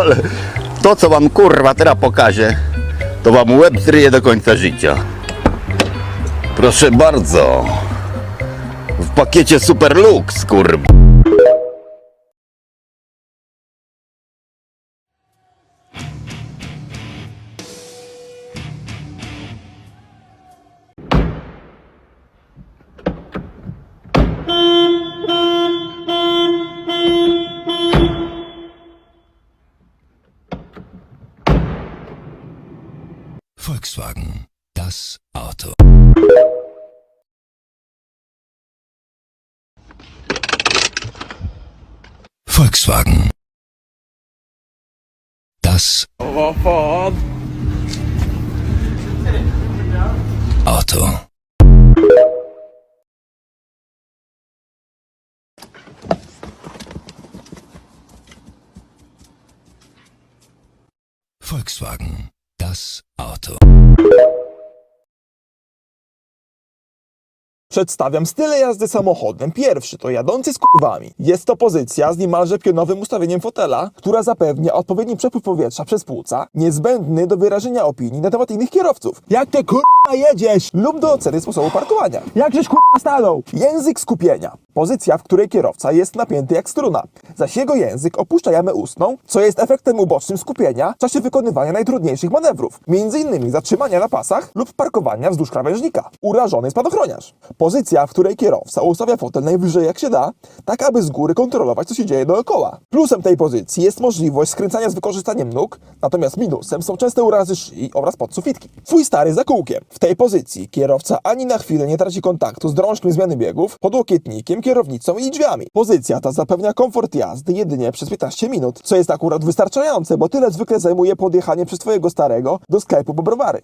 ale to co wam kurwa teraz pokażę, to wam łeb zryje do końca życia. Proszę bardzo. W pakiecie Super Lux, kurwa. Volkswagen. Das Auto. Volkswagen. Das Auto. Volkswagen. Auto. Przedstawiam style jazdy samochodem. Pierwszy to jadący z kurwami. Jest to pozycja z niemalże pionowym ustawieniem fotela, która zapewnia odpowiedni przepływ powietrza przez płuca, niezbędny do wyrażenia opinii na temat innych kierowców. Jak ty kurwa jedziesz? Lub do oceny sposobu parkowania. Jak żeś kurwa stanął? Język skupienia. Pozycja, w której kierowca jest napięty jak struna. Zaś jego język opuszcza jamę ustną, co jest efektem ubocznym skupienia w czasie wykonywania najtrudniejszych manewrów. Innymi zatrzymania na pasach lub parkowania wzdłuż krawężnika. Urażony spadochroniarz. Pozycja, w której kierowca ustawia fotel najwyżej jak się da, tak aby z góry kontrolować, co się dzieje dookoła. Plusem tej pozycji jest możliwość skręcania z wykorzystaniem nóg, natomiast minusem są częste urazy szyi oraz podsufitki. Twój stary za kółkiem. W tej pozycji kierowca ani na chwilę nie traci kontaktu z drążkiem zmiany biegów, podłokietnikiem, kierownicą i drzwiami. Pozycja ta zapewnia komfort jazdy jedynie przez 15 minut, co jest akurat wystarczające, bo tyle zwykle zajmuje podjechanie przez twojego starego do sklepu po browary.